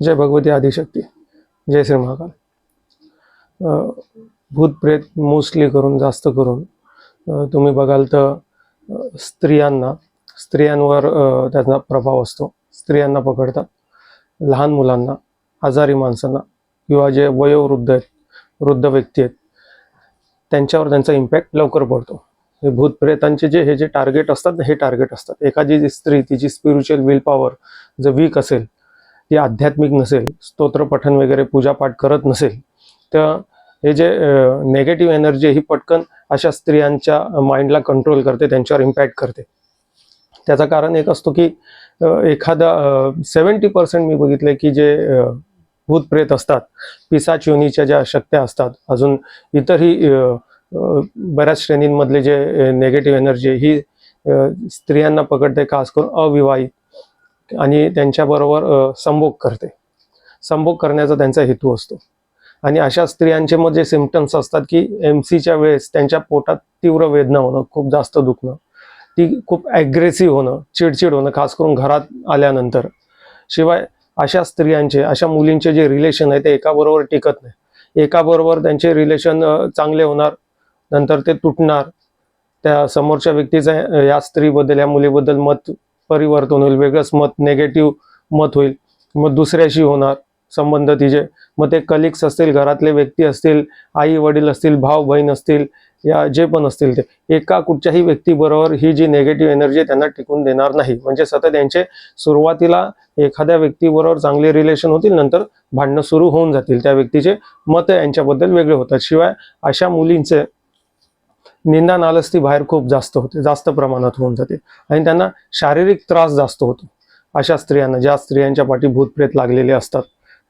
जय भगवती आदिशक्ती जय श्री महाकाल. भूतप्रेत मोस्टली करून जास्त करून तुम्ही बघाल तर स्त्रियांना स्त्रियांवर त्याचा प्रभाव असतो. स्त्रियांना पकडतात. लहान मुलांना आजारी माणसांना किंवा जे वयोवृद्ध आहेत वृद्ध व्यक्ती आहेत त्यांच्यावर त्यांचा इम्पॅक्ट लवकर पडतो. हे भूतप्रेतांचे जे हे जे टार्गेट असतात ना, हे टार्गेट असतात. एखादी जी स्त्री तिची स्पिरिच्युअल विल पॉवर जर वीक असेल ती आध्यात्मिक नसेल स्तोत्रपठन वगैरे पूजापाठ करत नसेल तर हे जे नेगेटिव्ह एनर्जी ही पटकन अशा स्त्रियांच्या माइंडला कंट्रोल करते त्यांच्यावर इम्पॅक्ट करते. त्याचं कारण एक असतो की एखादा सेवन्टी पर्सेंट मी बघितले की जे भूतप्रेत असतात पिसाच योनीच्या ज्या शक्त्या असतात अजून इतरही बऱ्याच श्रेणींमधले जे नेगेटिव्ह एनर्जी ही स्त्रियांना पकडते खास करून अविवाहित. आणि त्यांच्याबरोबर संभोग करते. संभोग करण्याचा त्यांचा हेतू असतो. आणि अशा स्त्रियांचे मग जे सिमटम्स असतात की एम सीच्या वेळेस त्यांच्या पोटात तीव्र वेदना होणं खूप जास्त दुखणं ती खूप ॲग्रेसिव्ह होणं चिडचिड होणं खास करून घरात आल्यानंतर. शिवाय अशा स्त्रियांचे अशा मुलींचे जे रिलेशन आहे ते एकाबरोबर टिकत नाही. एकाबरोबर त्यांचे रिलेशन चांगले होणार नंतर ते तुटणार. त्या समोरच्या व्यक्तीचं या स्त्रीबद्दल या मुलीबद्दल मत परिवर्तन होईल वेगळंच मत नेगेटिव्ह मत होईल. मग दुसऱ्याशी होणार संबंध तिचे. मग ते कलिग्स असतील घरातले व्यक्ती असतील आई वडील असतील भाऊ बहीण असतील या जे पण असतील ते. एका कुठच्याही व्यक्तीबरोबर ही जी नेगेटिव्ह एनर्जी त्यांना टिकून देणार नाही. म्हणजे सतत यांचे सुरुवातीला एखाद्या व्यक्तीबरोबर चांगले रिलेशन होतील नंतर भांडणं सुरू होऊन जातील. त्या व्यक्तीचे मत यांच्याबद्दल वेगळे होतात. शिवाय अशा मुलींचे निंदा नालस्ती बाहेर खूप जास्त होते जास्त प्रमाणात होऊन जाते. आणि त्यांना शारीरिक त्रास जास्त होतो. अशा स्त्रियांना ज्या स्त्रियांच्या पाठी भूतप्रेत लागलेले असतात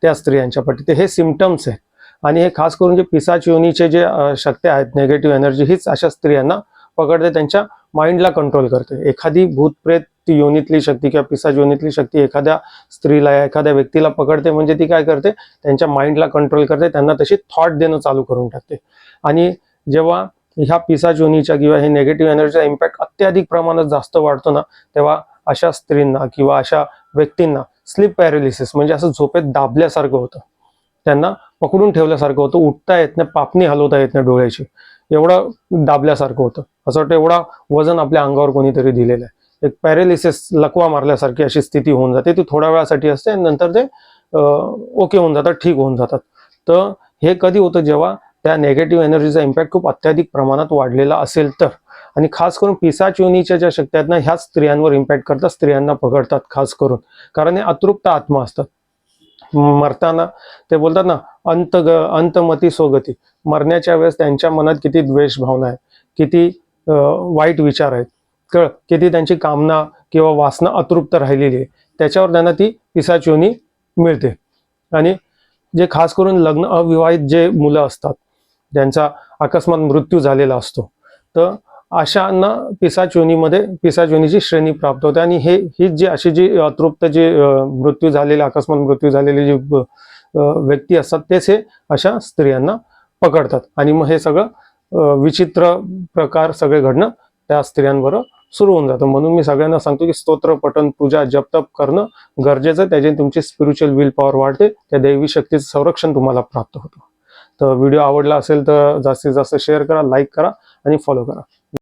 त्या स्त्रियांच्या पाठी. ते हे सिमटम्स आहेत. आणि हे खास करून जे पिसाच योनीचे जे शक्ती आहेत नेगेटिव्ह एनर्जी हीच अशा स्त्रियांना पकडते त्यांच्या माइंडला कंट्रोल करते. एखादी भूतप्रेत ती योनीतली शक्ती किंवा पिसाच योनीतली शक्ती एखाद्या स्त्रीला या एखाद्या व्यक्तीला पकडते म्हणजे ती काय करते? त्यांच्या माइंडला कंट्रोल करते त्यांना तशी थॉट देणं चालू करून टाकते. आणि जेव्हा ह्या पिसाच योनीच्या किंवा हे नेगेटिव्ह एनर्जीचा इम्पॅक्ट अत्याधिक प्रमाणात जास्त वाढतो ना तेव्हा अशा स्त्रींना किंवा अशा व्यक्तींना स्लीप पॅरालिसिस म्हणजे असं झोपेत दाबल्यासारखं होतं. त्यांना पकडून ठेवल्यासारखं होतं उठता येत नाही पापणी हलवता येत नाही डोळ्याची. एवढं दाबल्यासारखं होतं. असं वाटतं एवढा वजन आपल्या अंगावर कोणीतरी दिलेलं आहे. एक पॅरालिसिस लकवा मारल्यासारखी अशी स्थिती होऊन जाते. ती थोड्या वेळासाठी असते नंतर ते ओके होऊन जातात ठीक होऊन जातात. तर हे कधी होतं जेव्हा त्या नेगेटिव्ह एनर्जीचा इम्पॅक्ट खूप अत्याधिक प्रमाणात वाढलेला असेल तर. आणि खास करून पिसाच योनीच्या ज्या शक्ती आहेत ना ह्याच स्त्रियांवर इम्पॅक्ट करतात स्त्रियांना पकडतात खास करून. कारण हे अतृप्त आत्मा असतात. मरताना ते बोलतात ना अंत ग अंतमती सोगती. मरण्याच्या वेळेस त्यांच्या मनात किती द्वेष भावना आहे किती वाईट विचार आहेत. कळ किती त्यांची कामना किंवा वासना अतृप्त राहिलेली आहे. त्याच्यावर त्यांना ती पिसाच योनी मिळते. आणि जे खास करून लग्न अविवाहित जे मुलं असतात ज्यांचा अकस्मात मृत्यू झालेला असतो. तर अशांना पिसाच योनीमध्ये पिसाच योनीची श्रेणी प्राप्त होते आणि हे ही जी अशी जी अतृप्त जी मृत्यू झालेले अकस्मात मृत्यू झालेले जे व्यक्ती असतात तेच हे अशा स्त्रियांना पकडतात. आणि मग हे सगळं विचित्र प्रकार सगळे घडणं त्या स्त्रियांबरोबर सुरू होऊन जातं. म्हणून मी सगळ्यांना सांगतो की स्तोत्र पठन पूजा जप तप करणं गरजेचं त्याच्याने तुमची स्पिरिच्युअल विल पॉवर वाढते. त्या दैवी शक्तीचं संरक्षण तुम्हाला प्राप्त होतं. तर व्हिडिओ आवडला असेल तर जास्तीत जास्त शेअर करा लाईक करा आणि फॉलो करा.